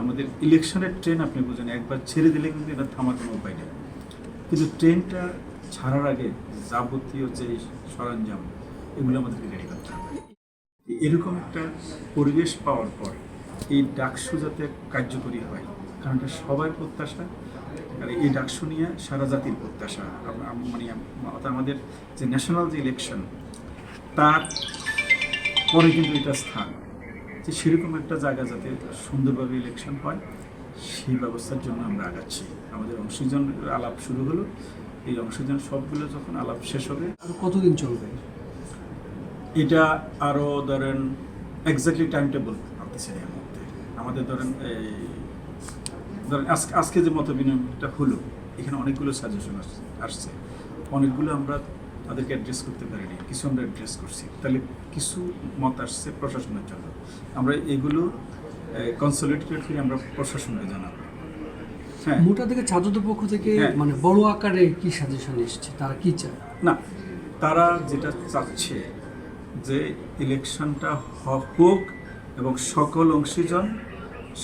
আমাদের ইলেকশনের ট্রেন, আপনি বুঝেন, একবার ছেড়ে দিলে কিন্তু এটা থামার কোনো উপায় নেই। কিন্তু ট্রেনটা ছাড়ার আগে যাবতীয় যে সরঞ্জাম, এগুলো আমাদেরকে রেডি করতে হবে। এরকম একটা পরিবেশ পাওয়ার পর এই ডাকসু যাতে কার্যকরী হয়, কারণ এটা সবার প্রত্যাশা, আর এই ডাকসু নিয়ে সারা জাতির প্রত্যাশা। মানে অর্থাৎ আমাদের যে ন্যাশনাল যে ইলেকশন তার পরে কিন্তু এটা স্থান। যে সেরকম একটা জায়গা যাতে সুন্দরভাবে ইলেকশন হয় সেই ব্যবস্থার জন্য আমরা আগাচ্ছি। আমাদের অংশীজন আলাপ শুরু হলো। এই অংশীজন সবগুলো যখন আলাপ শেষ হবে আর কতদিন চলবে? এটা আরও ধরেন এক্স্যাক্টলি টাইম টেবল পারতেছে এর মধ্যে আমাদের ধরেন এই ধরেন আজকে আজকে যে মত বিনিময়টা হলো এখানে অনেকগুলো সাজেশন আসছে আসছে। অনেকগুলো আমরা তাদেরকে অ্যাড্রেস করতে পারিনি। কিছু আমরা অ্যাড্রেস করছি। তাহলে কিছু মত আসছে প্রশাসনের জন্য। আমরা এগুলো কনসলিডেটেড করে আমরা প্রশাসনকে জানাব। হ্যাঁ। মোটা থেকে ছাত্রদের পক্ষ থেকে হ্যাঁ। মানে বড় আকারে কি সাজেশন এসছে? তারা কি চায়? না তারা যেটা চাচ্ছে যে ইলেকশনটা হোক এবং সকল অংশীজন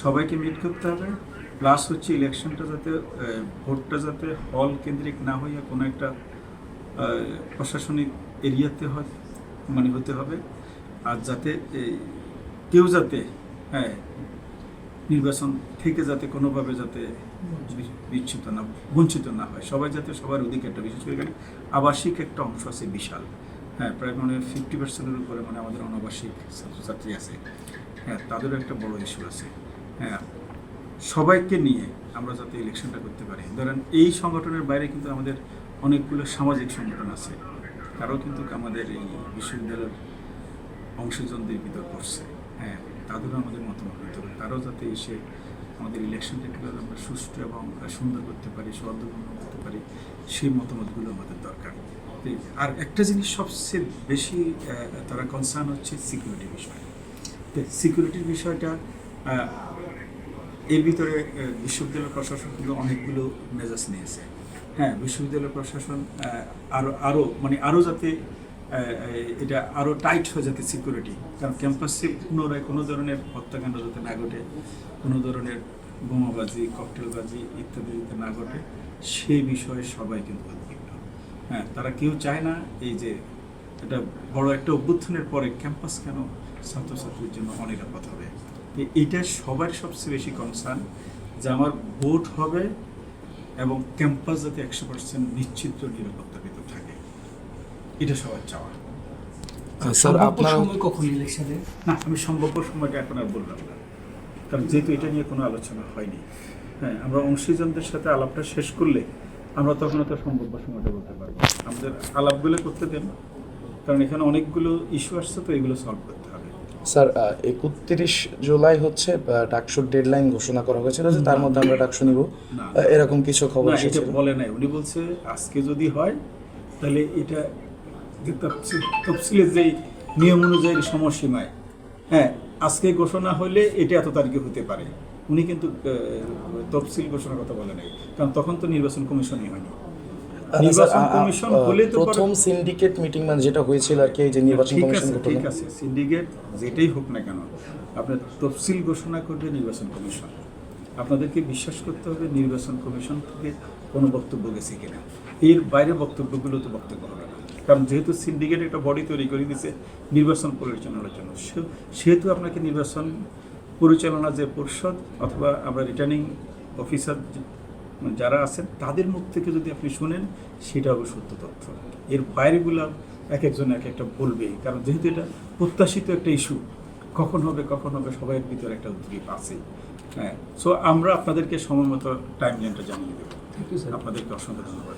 সবাইকে মিট করতে হবে। প্লাস হচ্ছে ইলেকশনটা যাতে ভোটটা যাতে হল কেন্দ্রিক না হইয়া কোনো একটা প্রশাসনিক এরিয়াতে হয় মানে হতে হবে। আর যাতে কেউ যাতে হ্যাঁ নির্বাচন থেকে যাতে কোনোভাবে যাতে বি- বিচ্যুত না, বঞ্চিত না হয়। সবাই যাতে সবার অধিকারটা, বিশেষ করে এখানে আবাসিক একটা অংশ আছে বিশাল। হ্যাঁ প্রায় মানে ফিফটি পার্সেন্টের উপরে মানে আমাদের অনাবাসিক ছাত্রছাত্রী আছে। হ্যাঁ তাদেরও একটা বড় ইস্যু আছে। হ্যাঁ সবাইকে নিয়ে আমরা যাতে ইলেকশনটা করতে পারি। ধরেন এই সংগঠনের বাইরে কিন্তু আমাদের অনেকগুলো সামাজিক সংগঠন আছে। তারাও কিন্তু আমাদের এই বিশ্ববিদ্যালয়ের অংশীজনদের ভিতর করছে। হ্যাঁ তাদেরও আমাদের মতামত নিতে হবে। তারাও যাতে এসে আমাদের ইলেকশনটা কীভাবে আমরা সুষ্ঠু এবং সুন্দর করতে পারি, সৌহার্দ্যপূর্ণ করতে পারি, সেই মতামতগুলো আমাদের দরকার। আর একটা জিনিস সবচেয়ে বেশি তারা কনসার্ন হচ্ছে সিকিউরিটি বিষয়। তো সিকিউরিটির বিষয়টা এর ভিতরে বিশ্ববিদ্যালয় প্রশাসন কিন্তু অনেকগুলো মেজাজ নিয়েছে। হ্যাঁ বিশ্ববিদ্যালয় প্রশাসন আহ, আরও আরও মানে আরও যাতে এটা আরও টাইট হয়ে যাতে সিকিউরিটি কারণ ক্যাম্পাসে পুনরায় কোনো ধরনের হত্যাকাণ্ড যাতে না ঘটে কোনো ধরনের বোমাবাজি ককটেলবাজি ইত্যাদি যাতে না ঘটে সেই বিষয়ে সবাই কিন্তু হ্যাঁ তারা কেউ চায় না এই যে এটা বড় একটা অভ্যুত্থানের পরে ক্যাম্পাস কেন ছাত্রছাত্রীর জন্য অনিরাপদ হবে? এটা সবার সবচেয়ে বেশি কনসার্ন যে আমার ভোট হবে এবং ক্যাম্পাস যাতে একশো পার্সেন্ট নিশ্চিত নিরাপত্তা ভিতর থাকে। এটা সবার চাওয়া। স্যার আপনার সময় কখন ইলেকশনে না আমি সম্ভাব্য সময়টা এখন আর বললাম না। কারণ যেহেতু এটা নিয়ে কোনো আলোচনা হয়নি। হ্যাঁ আমরা অংশীজনদের সাথে আলাপটা শেষ করলে আমরা তখন তো সম্ভাব্য সময়টা বলতে পারব আমাদের আলাপগুলো করতে দেন। কারণ এখানে অনেকগুলো ইস্যু আসছে তো এগুলো সলভ করতে স্যার একত্রিশ জুলাই হচ্ছে ডাকসুর ডেডলাইন ঘোষণা করা হয়েছিল যে তার মধ্যে আমরা ডাকসু নিব। এরকম কিছু খবর এসেছিল। বলে নাই। উনি বলছে আজকে যদি হয় তাহলে এটা যে তফসিল তফসিলের যেই নিয়ম অনুযায়ী সময়সীমায় হ্যাঁ আজকে ঘোষণা হলে এটা এত তারিখে হতে পারে। উনি কিন্তু তফসিল ঘোষণার কথা বলে নাই। কারণ তখন তো নির্বাচন কমিশনই হয়নি। প্রথম সিন্ডিকেট মিটিং মানে যেটা হয়েছিল আর কি এই যে নির্বাচন কমিশন ঠিক আছে সিন্ডিকেট যেটাই হোক না কেন আপনার তফসিল ঘোষণা করবে নির্বাচন কমিশন। আপনাদেরকে বিশ্বাস করতে হবে নির্বাচন কমিশন থেকে কোনো বক্তব্য গেছে কিনা। এর বাইরে বক্তব্যগুলো তো বক্তব্য হবে না। কারণ যেহেতু সিন্ডিকেট একটা বডি তৈরি করে দিয়েছে নির্বাচন পরিচালনার জন্য। সেহেতু আপনাকে নির্বাচন পরিচালনা যে পরিষদ অথবা আমরা রিটার্নিং অফিসার যারা আছেন তাদের মুখ থেকে যদি আপনি শুনেন সেটা হবে সত্য তথ্য। এর বাইরেগুলো এক একজন এক একটা বলবে কারণ যেহেতু এটা প্রত্যাশিত একটা ইস্যু কখন হবে কখন হবে সবাইয়ের ভিতরে একটা উদ্বেগ আছে। হ্যাঁ সো আমরা আপনাদেরকে সময় মতো টাইম লাইনটা জানিয়ে দেবো। থ্যাংক ইউ স্যার আপনাদেরকে অসংখ্য ধন্যবাদ।